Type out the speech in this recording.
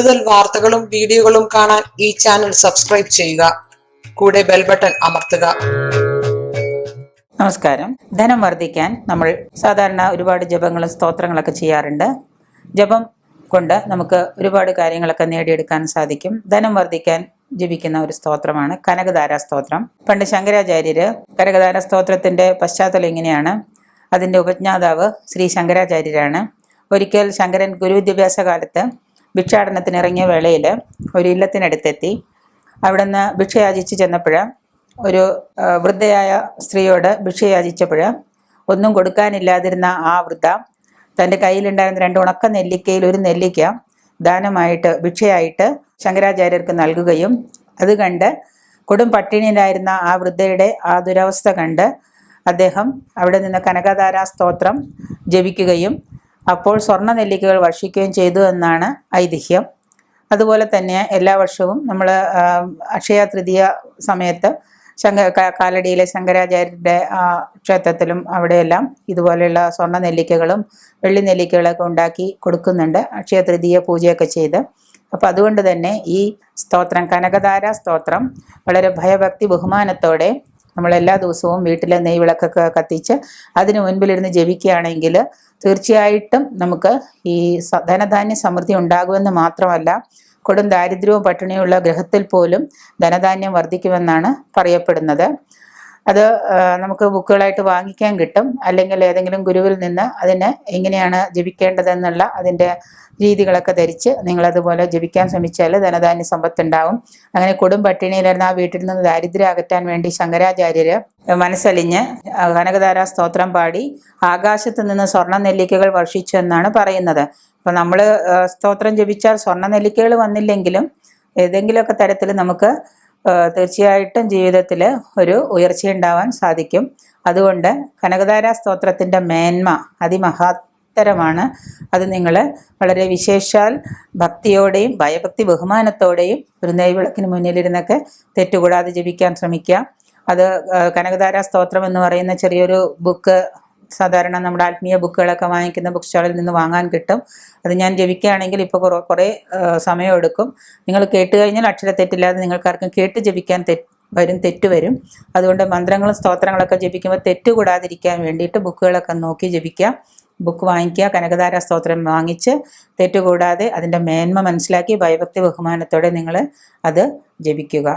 കൂടുതൽ വാർത്തകളും വീഡിയോകളും കാണാൻ ഈ ചാനൽ സബ്സ്ക്രൈബ് ചെയ്യുക. കൂടെ ബെൽ ബട്ടൺ അമർത്തുക. നമസ്കാരം. ധനം വർദ്ധിക്കാൻ നമ്മൾ സാധാരണ ഒരുപാട് ജപങ്ങളും സ്തോത്രങ്ങളൊക്കെ ചെയ്യാറുണ്ട്. ജപം കൊണ്ട് നമുക്ക് ഒരുപാട് കാര്യങ്ങളൊക്കെ നേടിയെടുക്കാൻ സാധിക്കും. ധനം വർദ്ധിക്കാൻ ജപിക്കുന്ന ഒരു സ്തോത്രമാണ് കനകധാര സ്തോത്രം. പണ്ട് ശങ്കരാചാര്യര് കനകധാര സ്തോത്രത്തിന്റെ പശ്ചാത്തലം ഇങ്ങനെയാണ്. അതിന്റെ ഉപജ്ഞാതാവ് ശ്രീ ശങ്കരാചാര്യരാണ്. ഒരിക്കൽ ശങ്കരൻ ഗുരുവിദ്യാഭ്യാസ കാലത്ത് ഭിക്ഷാടനത്തിന് ഇറങ്ങിയ വേളയിൽ ഒരു ഇല്ലത്തിനടുത്തെത്തി. അവിടുന്ന് ഭിക്ഷയാചിച്ച് ചെന്നപ്പോൾ ഒരു വൃദ്ധയായ സ്ത്രീയോട് ഭിക്ഷയാചിച്ചപ്പോൾ ഒന്നും കൊടുക്കാനില്ലാതിരുന്ന ആ വൃദ്ധ തന്റെ കയ്യിലുണ്ടായിരുന്ന രണ്ട് ഉണക്ക നെല്ലിക്കയിൽ ഒരു നെല്ലിക്ക ദാനമായിട്ട് ഭിക്ഷയായിട്ട് ശങ്കരാചാര്യർക്ക് നൽകുകയും അത് കണ്ട് കൊടും പട്ടിണിയിലായിരുന്ന ആ വൃദ്ധയുടെ ആ ദുരവസ്ഥ കണ്ട് അദ്ദേഹം അവിടെ നിന്ന് കനകധാരാ സ്തോത്രം ജപിക്കുകയും അപ്പോൾ സ്വർണ നെല്ലിക്കകൾ വർഷിക്കുകയും ചെയ്തു എന്നാണ് ഐതിഹ്യം. അതുപോലെ തന്നെ എല്ലാ വർഷവും നമ്മൾ അക്ഷയ തൃതീയ സമയത്ത് ശങ്ക കാലടിയിലെ ശങ്കരാചാര്യരുടെ ക്ഷേത്രത്തിലും അവിടെയെല്ലാം ഇതുപോലെയുള്ള സ്വർണ നെല്ലിക്കകളും വെള്ളി നെല്ലിക്കകളൊക്കെ ഉണ്ടാക്കി കൊടുക്കുന്നുണ്ട് അക്ഷയ തൃതീയ പൂജയൊക്കെ ചെയ്ത്. അപ്പം അതുകൊണ്ട് തന്നെ ഈ സ്തോത്രം കനകധാര സ്തോത്രം വളരെ ഭയഭക്തി ബഹുമാനത്തോടെ നമ്മൾ എല്ലാ ദിവസവും വീട്ടിലെ നെയ്വിളക്കൊക്കെ കത്തിച്ച് അതിന് മുൻപിലിരുന്ന് ജപിക്കുകയാണെങ്കിൽ തീർച്ചയായിട്ടും നമുക്ക് ഈ ധനധാന്യ സമൃദ്ധി ഉണ്ടാകുമെന്ന് മാത്രമല്ല കൊടും ദാരിദ്ര്യവും പട്ടിണിയുള്ള ഗ്രഹത്തിൽ പോലും ധനധാന്യം വർദ്ധിക്കുമെന്നാണ് പറയപ്പെടുന്നത്. അത് നമുക്ക് ബുക്കുകളായിട്ട് വാങ്ങിക്കാൻ കിട്ടും. അല്ലെങ്കിൽ ഏതെങ്കിലും ഗുരുവിൽ നിന്ന് അതിന് എങ്ങനെയാണ് ജപിക്കേണ്ടതെന്നുള്ള അതിന്റെ രീതികളൊക്കെ ധരിച്ച് നിങ്ങളതുപോലെ ജപിക്കാൻ ശ്രമിച്ചാൽ ധനധാന്യ സമ്പത്ത് ഉണ്ടാവും അങ്ങനെ കൊടും പട്ടിണിയിലിരുന്ന ആ വീട്ടിൽ നിന്ന് ദാരിദ്ര്യം അകറ്റാൻ വേണ്ടി ശങ്കരാചാര്യർ മനസ്സലിഞ്ഞ് കനകധാരാ സ്തോത്രം പാടി ആകാശത്ത് നിന്ന് സ്വർണ നെല്ലിക്കകൾ വർഷിച്ചു എന്നാണ് പറയുന്നത്. അപ്പം നമ്മൾ സ്തോത്രം ജപിച്ചാൽ സ്വർണ നെല്ലിക്കകൾ വന്നില്ലെങ്കിലും ഏതെങ്കിലുമൊക്കെ തരത്തിൽ നമുക്ക് തീർച്ചയായിട്ടും ജീവിതത്തിൽ ഒരു ഉയർച്ച ഉണ്ടാവാൻ സാധിക്കും. അതുകൊണ്ട് കനകധാര സ്തോത്രത്തിന്റെ മേന്മ അതിമഹത്തരമാണ്. അത് നിങ്ങൾ വളരെ വിശേഷാൽ ഭക്തിയോടെയും ഭയഭക്തി ബഹുമാനത്തോടെയും ഒരു നെയ്വിളക്കിന് മുന്നിലിരുന്നൊക്കെ തെറ്റുകൂടാതെ ജപിക്കാൻ ശ്രമിക്കുക അത് കനകധാര സ്തോത്രം എന്ന് പറയുന്ന ചെറിയൊരു ബുക്ക് സാധാരണ നമ്മുടെ ആത്മീയ ബുക്കുകളൊക്കെ വാങ്ങിക്കുന്ന ബുക്ക് സ്റ്റാളിൽ നിന്ന് വാങ്ങാൻ കിട്ടും. അത് ഞാൻ ജപിക്കുകയാണെങ്കിൽ ഇപ്പോൾ കുറേ കുറേ സമയം എടുക്കും. നിങ്ങൾ കേട്ട് കഴിഞ്ഞാൽ അക്ഷര അക്ഷരത്തെറ്റില്ലാതെ നിങ്ങൾക്കാർക്കും കേട്ട് ജപിക്കാൻ തെ വരും തെറ്റ് വരും. അതുകൊണ്ട് മന്ത്രങ്ങളും സ്തോത്രങ്ങളൊക്കെ ജപിക്കുമ്പോൾ തെറ്റ് കൂടാതിരിക്കാൻ വേണ്ടിയിട്ട് ബുക്കുകളൊക്കെ നോക്കി ജപിക്കാം ബുക്ക് വാങ്ങിക്കുക കനകധാര സ്തോത്രം വാങ്ങിച്ച് തെറ്റുകൂടാതെ അതിന്റെ മേന്മ മനസ്സിലാക്കി ഭയഭക്തി ബഹുമാനത്തോടെ നിങ്ങൾ അത് ജപിക്കുക.